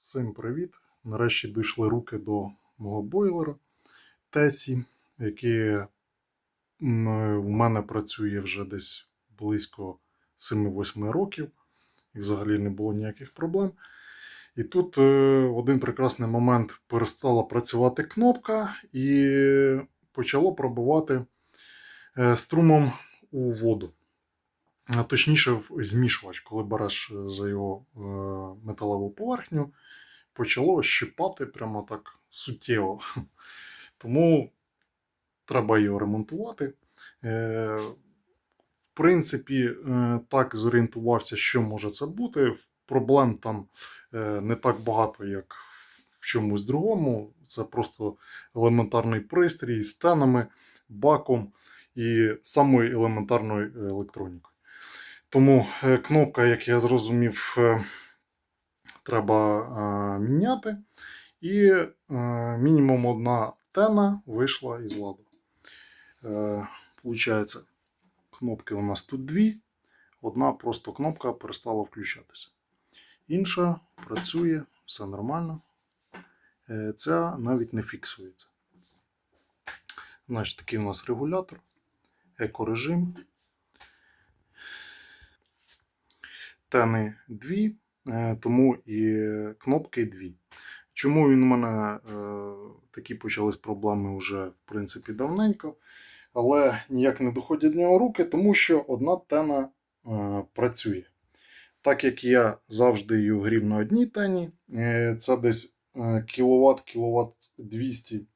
Всім привіт! Нарешті дійшли руки до мого бойлера Тесі, який в мене працює вже десь близько 7-8 років, і взагалі не було ніяких проблем. І тут е, один прекрасний момент перестала працювати кнопка і почало пробивати е, струмом у воду. А Точніше, в змішувач, коли береш е, за його е, металеву поверхню, почало щипати прямо так суттєво. Тому треба його ремонтувати. Е, В принципі, е, так зорієнтувався, що може це бути. Проблем там е, не так багато, як в чомусь другому. Це просто елементарний пристрій з тенами, баком і самою елементарною електронікою. Тому е, кнопка, як я зрозумів, е, треба е, міняти. І мінімум одна тена вийшла із ладу. Получається, кнопки у нас тут дві. Одна просто кнопка перестала включатися. Інша працює, все нормально. Ця навіть не фіксується. Значить, такий у нас регулятор, екорежим. Тени дві, е, тому і кнопки дві. Чому він у мене е, такі почались проблеми вже в принципі давненько, але ніяк не доходять до нього руки, тому що одна тена е, працює. Так як я завжди її грів на одній тені, це десь кіловат, кіловат 200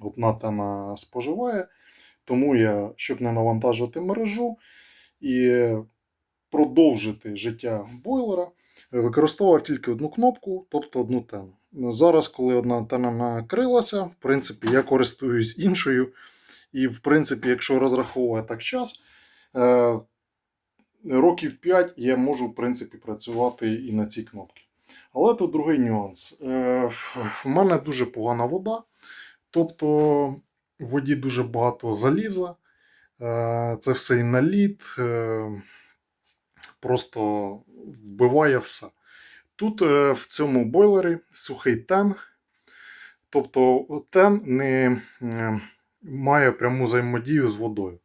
одна тена споживає. Тому я, щоб не навантажувати мережу і продовжити життя бойлера, використовував тільки одну кнопку, тобто одну тену. Зараз, коли одна антена накрилася, в принципі, я користуюсь іншою. І, в принципі, якщо розраховувати так час, е, років 5 я можу, в принципі, працювати і на цій кнопці. Але тут другий нюанс. Е, В мене дуже погана вода, тобто в воді дуже багато заліза, е, це все і наліт, е, просто вбиває все. Тут е, в цьому бойлері сухий тен. Тобто тен не має пряму взаємодію з водою.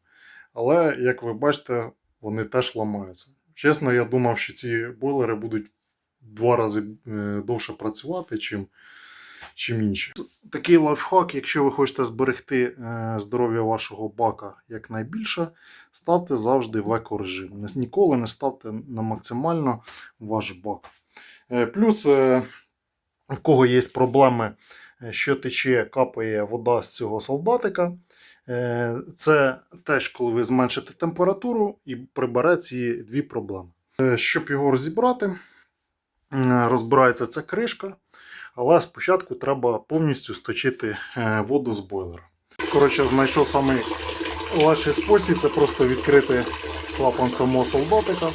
Але, як ви бачите, вони теж ламаються. Чесно, я думав, що ці бойлери будуть в два рази е, довше працювати, чим, чим інші. Такий лайфхак, якщо ви хочете зберегти е, здоров'я вашого бака якнайбільше, ставте завжди в екорежим. Ніколи не ставте на максимально ваш бак. Е, Плюс, е, в кого є проблеми, що тече, капає вода з цього солдатика. Це теж, коли ви зменшите температуру і прибере ці дві проблеми. Щоб його розібрати, розбирається ця кришка, але спочатку треба повністю сточити е, воду з бойлера. Коротше, знайшов самий легший спосіб це просто відкрити клапан самого солдатика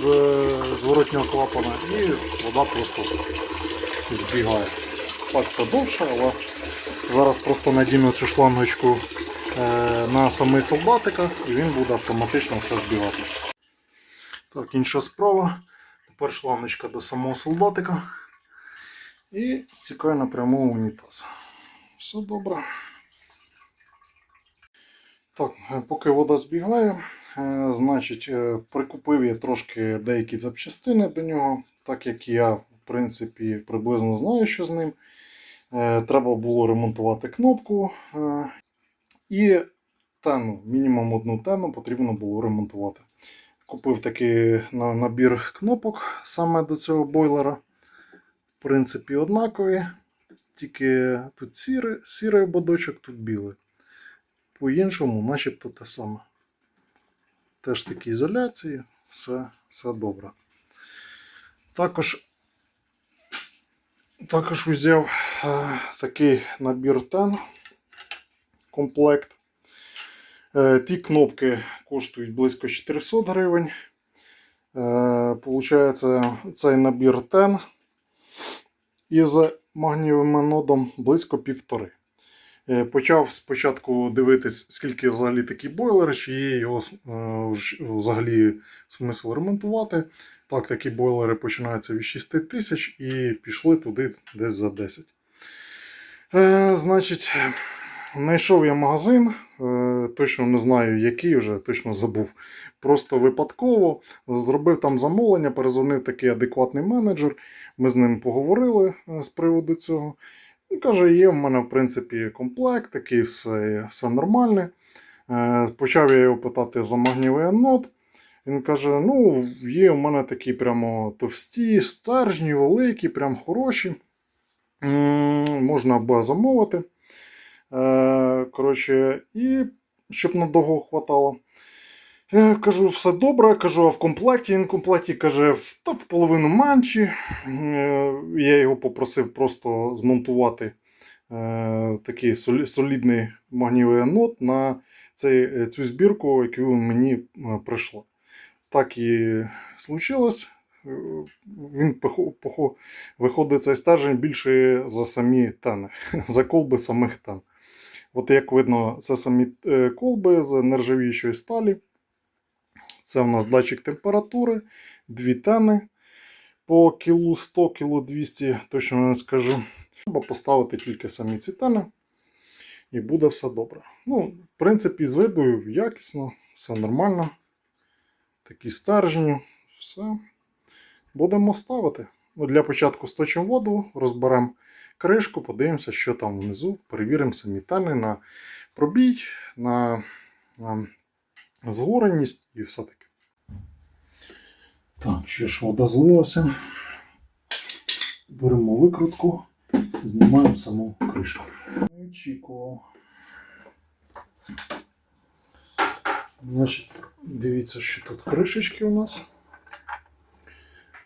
з зворотнього клапана, і вода просто збігає. Так, це довше, але зараз просто надіну цю шлангочку е, на самий солдатика, і він буде автоматично все збігати. Так, інша справа. Тепер шлангочка до самого солдатика. І стікає напряму в унітаз. Все добре. Так, е, поки вода збігає, е, значить, е, прикупив я трошки деякі запчастини до нього, так як я, в принципі, приблизно знаю, що з ним. Треба було ремонтувати кнопку. І тену, мінімум одну тену потрібно було ремонтувати. Купив такий набір кнопок саме до цього бойлера. Принципі, однакові. Тільки тут сірий, сірий ободочок, тут білий. По-іншому, начебто те саме. Теж такі ізоляції, все, все добре. Також, також взяв е, такий набір тен комплект. Е, ті кнопки коштують близько 400 гривень. Е, Получається, цей набір тен із магнієвим анодом близько півтори. Е, Почав спочатку дивитись, скільки взагалі такі бойлери, чи є його е, взагалі смисл ремонтувати. Так, такі бойлери починаються від 6 тисяч і пішли туди десь за 10. Е, значить, знайшов я магазин, е, точно не знаю, який вже, точно забув. Просто випадково зробив там замовлення, перезвонив такий адекватний менеджер. Ми з ним поговорили е, з приводу цього. Він каже, є в мене, в принципі, комплект, такий все, все нормальне. Е, Почав я його питати за магнієвий анод. Він каже: ну, є у мене такі прямо товсті, стержні, великі, прям хороші. Можна буде замовити. Е, Коротше, і щоб надовго хватало. Я кажу, все добре. Кажу, а в комплекті він в комплекті каже, та в половину менші. Е, Я його попросив просто змонтувати е, такий солідний магнієвий анод на цей, е, цю збірку, яку мені е, прийшла. Так і случилось. Е, Він виходить цей стержень більше за самі тени, за колби самих тен. От як видно, це самі е, колби з нержавіючої сталі. Це у нас датчик температури, дві тени по кілу 100, кілу 200, точно не скажу. Треба поставити тільки самі ці тени, і буде все добре. Ну, в принципі, з виду якісно, все нормально. Такі стержні, все. Будемо ставити. Ну, для початку сточимо воду, розберемо кришку, подивимося, що там внизу, перевіримо самі тени на пробій, на, на згореність і все таке. Так, ще ж вода злилася. Беремо викрутку, знімаємо саму кришку. Очікував. Значить, дивіться, що тут кришечки у нас.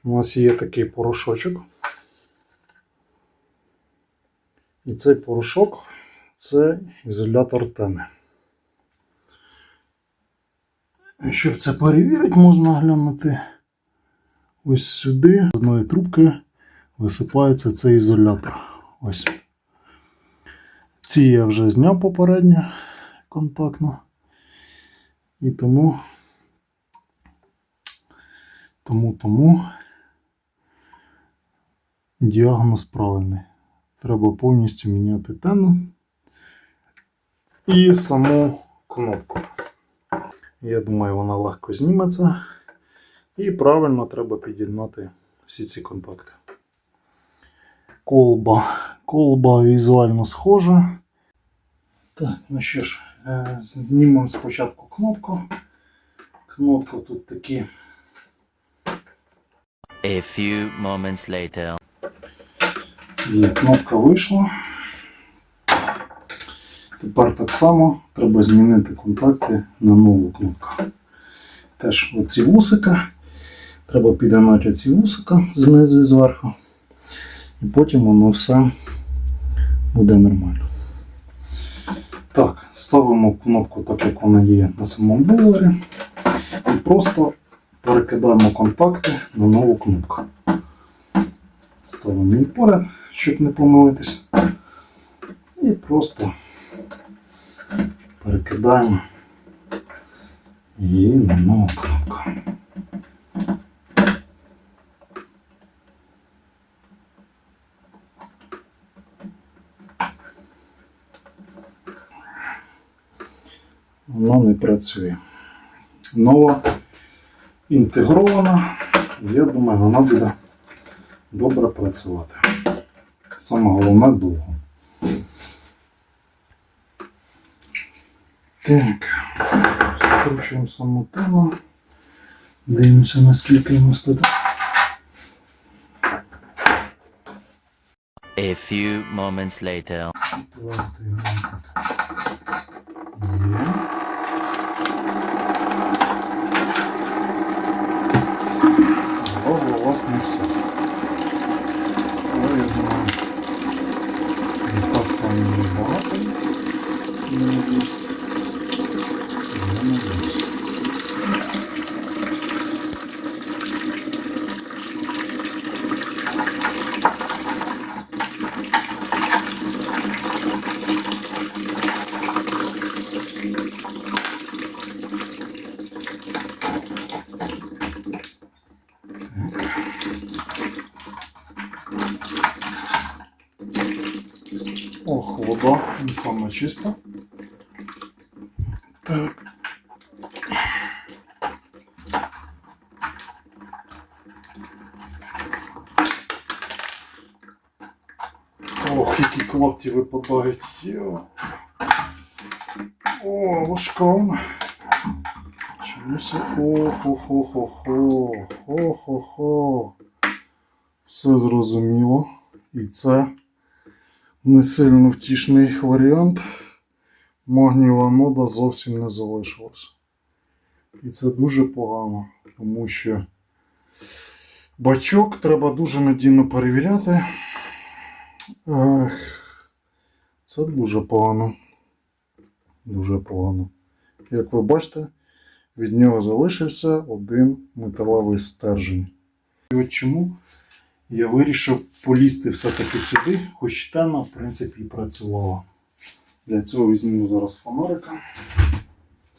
У нас є такий порошочок. І цей порошок це ізолятор тени. Щоб це перевірити, можна глянути ось сюди. З одної трубки висипається цей ізолятор. Ось. Ці я вже зняв попередньо контактно. І тому, тому, тому діагноз правильний. Треба повністю міняти тену і саму кнопку. Я думаю, вона легко зніметься. І правильно треба під'єднати всі ці контакти. Колба. Колба візуально схожа. Так, ну що ж, е, знімемо спочатку кнопку. Кнопка тут такі. A few moments later. І кнопка вийшла. Тепер так само треба змінити контакти на нову кнопку. Теж оці вусика. Треба підгинати оці вусика знизу і зверху. І потім воно все буде нормально. Так, ставимо кнопку так, як вона є на самому бойлері. І просто перекидаємо контакти на нову кнопку. Ставимо її поряд, щоб не помилитись. І просто перекидаємо її на нову кнопку. Воно не працює. Нова інтегрована. Я думаю, вона буде добре працювати. Саме головне довго. Так, скручуємо саму тему. Дивимося, наскільки у нас тут. A few moments later. Давайте його так. Є. Але, власне, все. Але я думаю, не так там і багато. Ох, вода не саме чиста. Так. Ох, які клапті випадають. Йо. О, важка вона. Чомусь. О-хо-хо-хо-хо. Хо-хо-хо. Все зрозуміло. І це не сильно втішний варіант. Магнієва нода зовсім не залишилась. І це дуже погано, тому що бачок треба дуже надійно перевіряти. Ех, це дуже погано. Дуже погано. Як ви бачите, від нього залишився один металевий стержень. І от чому я вирішив полізти все-таки сюди, хоч тема, в принципі, і працювала. Для цього візьму зараз фонарика.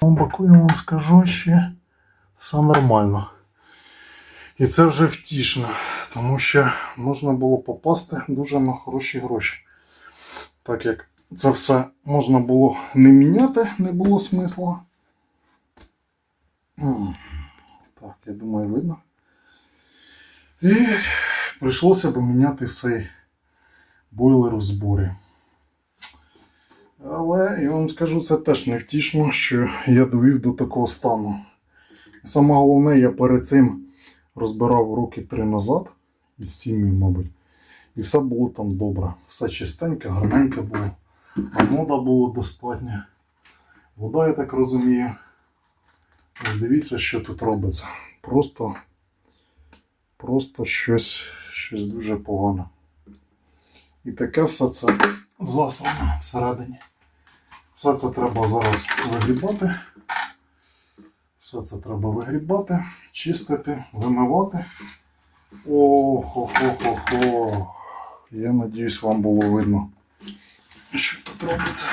На боку я вам скажу, ще все нормально. І це вже втішно, тому що можна було попасти дуже на хороші гроші. Так як це все можна було не міняти, не було смисла. Так, я думаю, видно. І прийшлося б міняти цей бойлер в зборі. Але я вам скажу, це теж невтішно, що я довів до такого стану. Саме головне, я перед цим розбирав роки три назад із сім'ю, мабуть. І все було там добре. Все чистеньке, гарненьке було. Мода було достатньо. Вода, я так розумію. Ось дивіться, що тут робиться. Просто, просто щось, щось дуже погане. І таке все це заслано всередині. Все це треба зараз вигрібати. Все це треба вигрібати, чистити, вимивати. О, хо-хо-хо-хо. Я надіюсь, вам було видно, що тут робиться.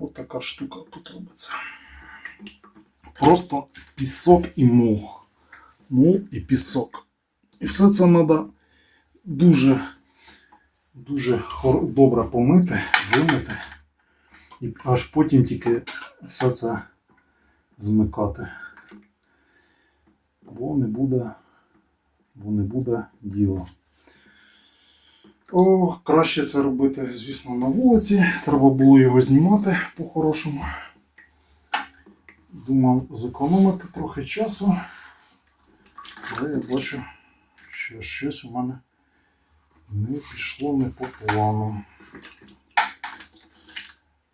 Ось така штука тут робиться. Просто пісок і мул. Мул і пісок. І все це треба дуже, дуже добре помити, вимити. І аж потім тільки все це змикати. Бо не буде, бо не буде діла. О, краще це робити, звісно, на вулиці. Треба було його знімати по-хорошому. Думав зекономити трохи часу. Але я бачу, що щось у мене не пішло не по плану.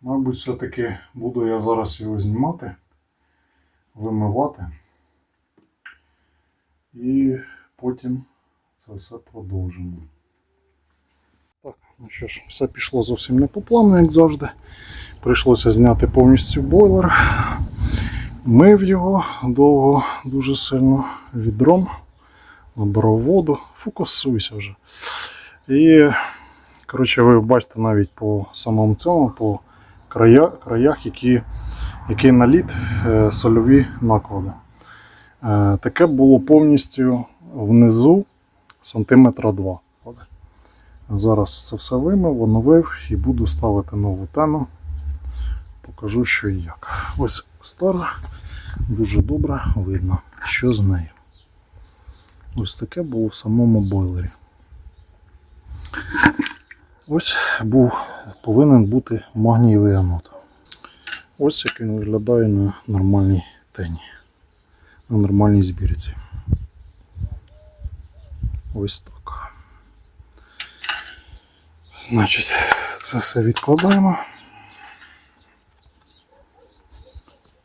Мабуть, все-таки буду я зараз його знімати, вимивати. І потім це все продовжимо. Так, ну що ж, все пішло зовсім не по плану, як завжди. Прийшлося зняти повністю бойлер. Мив його довго, дуже сильно відром, набирав воду, фокусуйся вже. І, коротше, ви бачите навіть по самому цьому, по края, краях, які, який наліт е, сольові наклади. Е, таке було повністю внизу сантиметра 2. Зараз це все вимив, оновив і буду ставити нову тену. Покажу, що і як. Ось стара, дуже добре видно, що з нею. Ось таке було в самому бойлері. Ось був, повинен бути магнієвий анод. Ось як він виглядає на нормальній тені, на нормальній збірці. Ось так. Значить, це все відкладаємо.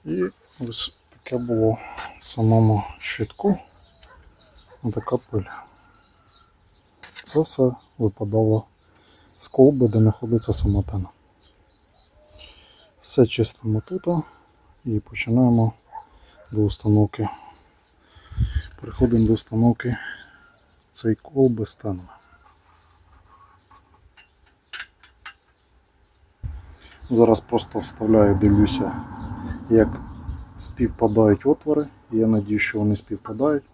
І ось таке було в самому щитку. Така пиль. Це все випадало з колби, де знаходиться сама тена. Все чистимо тут і починаємо до установки. Переходимо до установки цієї колби з. Зараз просто вставляю, дивлюся, як співпадають отвори. Я надію, що вони співпадають,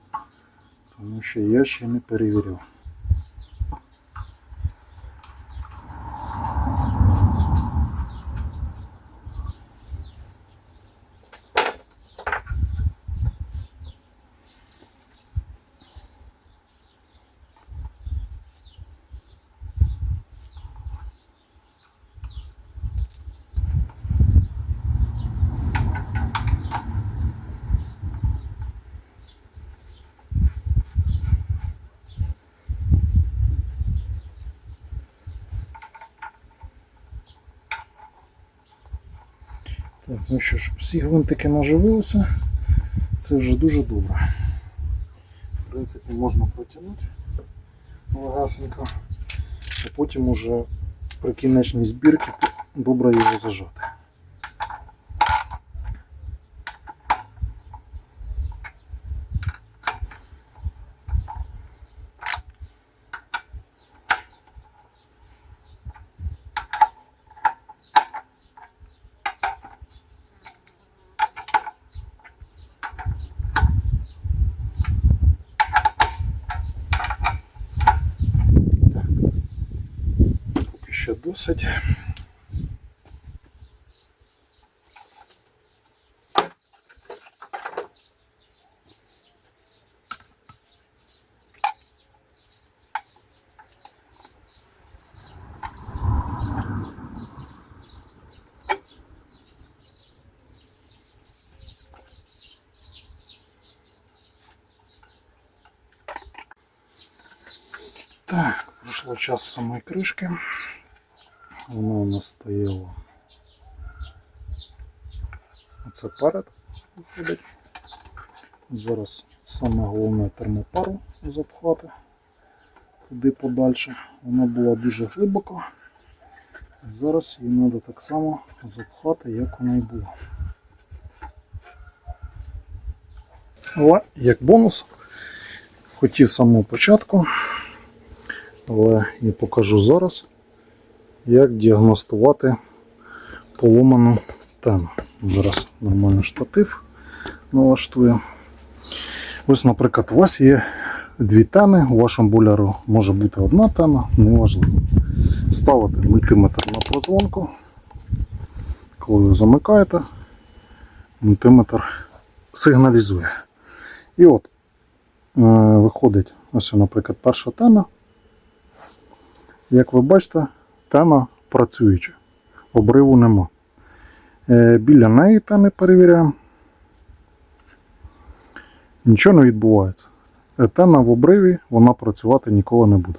тому що я ще не перевіряв. Ну що ж, всі гвинтики наживилися. Це вже дуже добре. В принципі, можна протягнути легасенько, а потім уже при кінечній збірці добре його зажати. Поки ще досить. Так, пройшло час самої кришки. Воно у нас стояло. Оце перед виходить. Зараз саме головне термопару запхати туди подальше. Вона була дуже глибоко. Зараз її треба так само запхати, як вона і була. Але як бонус, хотів з самого початку, але і покажу зараз, як діагностувати поломану тему. Зараз нормально штатив налаштую. Ось, наприклад, у вас є дві теми, у вашому боляру може бути одна тема, неважливо. Ставите мультиметр на прозвонку. Коли ви замикаєте, мультиметр сигналізує. І от е, виходить, ось, наприклад, перша тема. Як ви бачите, тема працююча. Обриву нема. Е, біля неї теми перевіряємо. Нічого не відбувається. Е, Тема в обриві вона працювати ніколи не буде.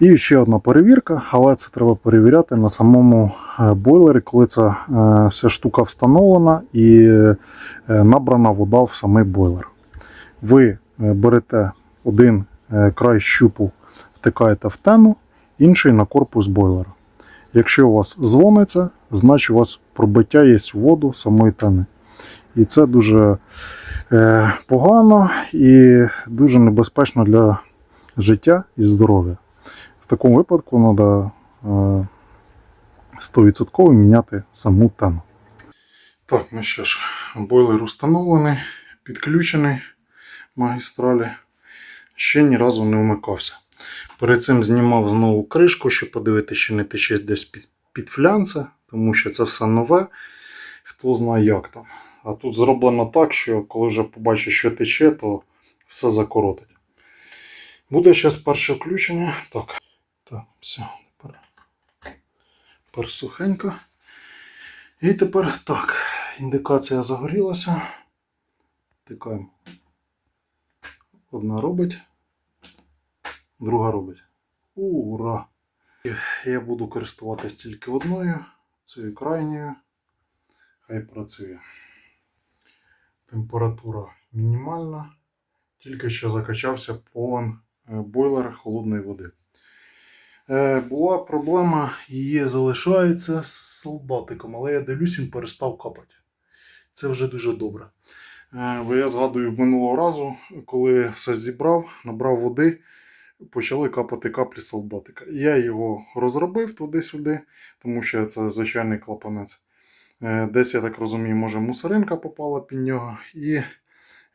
І ще одна перевірка, але це треба перевіряти на самому е, бойлері, коли ця е, вся штука встановлена і набрана вода в самий бойлер. Ви берете один край щупу, втикаєте в тену, інший на корпус бойлера. Якщо у вас дзвониться, значить у вас пробиття є в воду самої тени. І це дуже е, погано і дуже небезпечно для життя і здоров'я. В такому випадку треба е, 100% міняти саму тену. Так, ну що ж, бойлер установлений, підключений магістралі. Ще ні разу не вмикався. Перед цим знімав знову кришку, щоб подивитися, чи не тече десь під, під флянце, тому що це все нове. Хто знає як там. А тут зроблено так, що коли вже побачиш, що тече, то все закоротить. Буде зараз перше включення. Так. Так, все, тепер, тепер сухенько. І тепер так, індикація загорілася. Тикаємо. Одна робить, друга робить. Ура! Я буду користуватися тільки одною, цією крайньою. Хай працює. Температура мінімальна. Тільки що закачався повен е, бойлер холодної води. Е, була проблема, її залишається з солдатиком, але я дивлюсь, він перестав капати. Це вже дуже добре. Е, бо я згадую минулого разу, коли все зібрав, набрав води, почали капати каплі солдатика. Я його розробив туди-сюди, тому що це звичайний клапанець. Е, Десь, я так розумію, може мусоринка попала під нього, і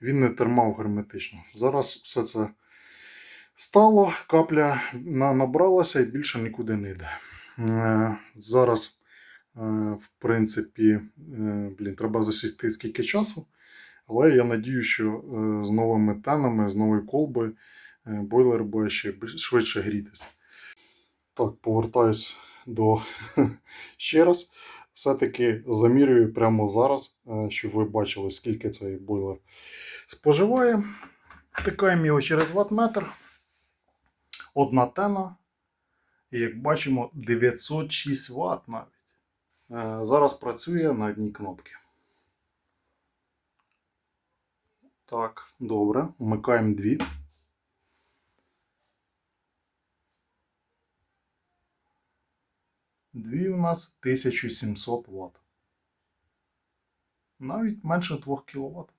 він не термав герметично. Зараз все це стало, капля набралася і більше нікуди не йде. Е, Зараз, е, в принципі, блін, треба засісти скільки часу. Але я надію, що з новими тенами, з новою колбою бойлер буде ще швидше грітися. Так, повертаюсь до ще раз. Все-таки замірюю прямо зараз, е, щоб ви бачили, скільки цей бойлер споживає. Втикаємо його через ватметр. Одна тена. І як бачимо, 906 Вт навіть. Е, Зараз працює на одній кнопці. Так, добре. Вмикаємо дві. Дві у нас 1700 Вт. Навіть менше 2 кВт.